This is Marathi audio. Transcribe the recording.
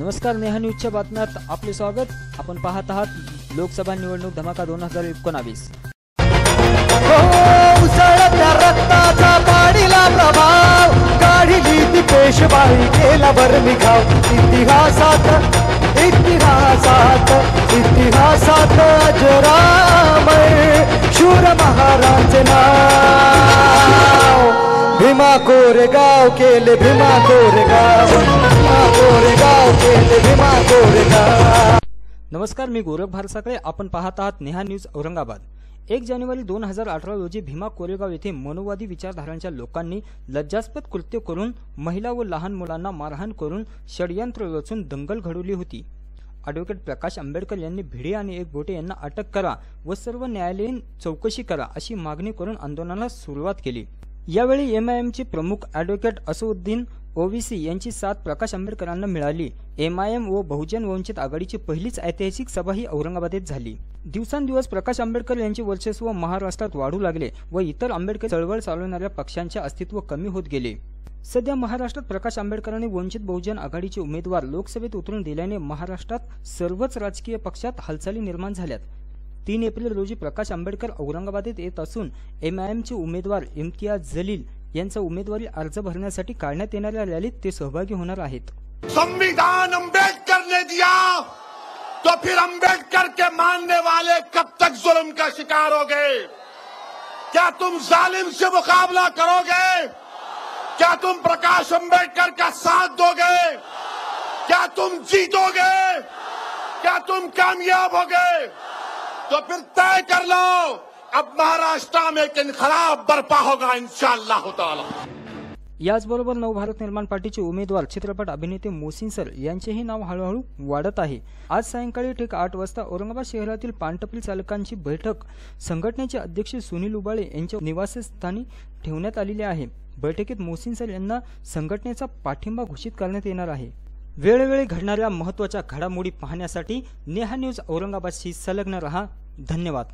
नमस्कार नेहा न्यूजच्या बातम्यात आपले स्वागत. आपण पाहत आहात लोकसभा निवडणूक धमाका दोन हजार एकोणावीस. हो, रक्ताचा पाणीला प्रभाव. काढिली ती पेशवाई केला बरमिघाव इतिहासात इतिहासात इतिहासात अजरामय शूर महाराज नाव. भीमा कोरेगाव केले भीमा कोरेगाव भीमा कोरे नमस्कार मी गौरव भारसाकडे आपण पाहत आहात नेहा न्यूज औरंगाबाद. एक जानेवारी दोन हजार अठरा रोजी भीमा कोरेगाव येथे मनोवादी विचारधारांच्या लोकांनी लज्जास्पद कृत्य करून महिला व लहान मुलांना मारहाण करून षडयंत्र रचून दंगल घडवली होती. ॲडव्होकेट प्रकाश आंबेडकर यांनी भिडे आणि एक बोटे यांना अटक करा व सर्व न्यायालयीन चौकशी करा अशी मागणी करून आंदोलनाला सुरुवात केली. यावेळी एमआयएमचे प्रमुख ॲडव्होकेट असुद्दीन ओवीसी यांची साथ प्रकाश आंबेडकरांना मिळाली. एमआयएम व बहुजन वंचित आघाडीची पहिलीच ऐतिहासिक सभा ही औरंगाबादेत झाली. दिवसांदिवस प्रकाश आंबेडकर यांचे वर्चस्व महाराष्ट्रात वाढू लागले व इतर आंबेडकर चळवळ चालवणाऱ्या पक्षांचे अस्तित्व कमी होत गेले. सध्या महाराष्ट्रात प्रकाश आंबेडकरांनी वंचित बहुजन आघाडीचे उमेदवार लोकसभेत उतरून दिल्याने महाराष्ट्रात सर्वच राजकीय पक्षात हालचाली निर्माण झाल्यात. तीन एप्रिल रोजी प्रकाश आंबेडकर औरंगाबादेत येत असून एमआयएमचे उमेदवार इम्तियाज जलील यांचा उमेदवारी अर्ज भरण्यासाठी काढण्यात येणाऱ्या रॅलीत ते सहभागी होणार आहेत. संविधान अंबेडकर ने दिया तो फिर आंबेडकर के मानने वाले कब तक जुल्म का शिकार हो गए क्या तुम जालिम से मुकाबला करोगे? क्या तुम प्रकाश अंबेडकर का साथ दोगे? क्या तुम जीतोगे? क्या तुम कामयाब होगे? तो फिर तय कर लो। अब महाराष्ट्र में एक इनकलाब बर्पा होगा इनशाला ताला। याचबरोबर नवभारत निर्माण पार्टीचे उमेदवार चित्रपट अभिनेते मोसिन सर यांचेही नाव हळूहळू वाढत आहे. आज सायंकाळी ठीक आठ वाजता औरंगाबाद शहरातील पानटपरी चालकांची बैठक संघटनेचे अध्यक्ष सुनील उबाळे यांच्या निवासस्थानी ठेवण्यात आलेली आहे. बैठकीत मोसिन सर यांना संघटनेचा पाठिंबा घोषित करण्यात येणार आहे. वेळोवेळी घडणाऱ्या महत्त्वाच्या घडामोडी पाहण्यासाठी नेहा न्यूज औरंगाबादशी संलग्न रहा. धन्यवाद.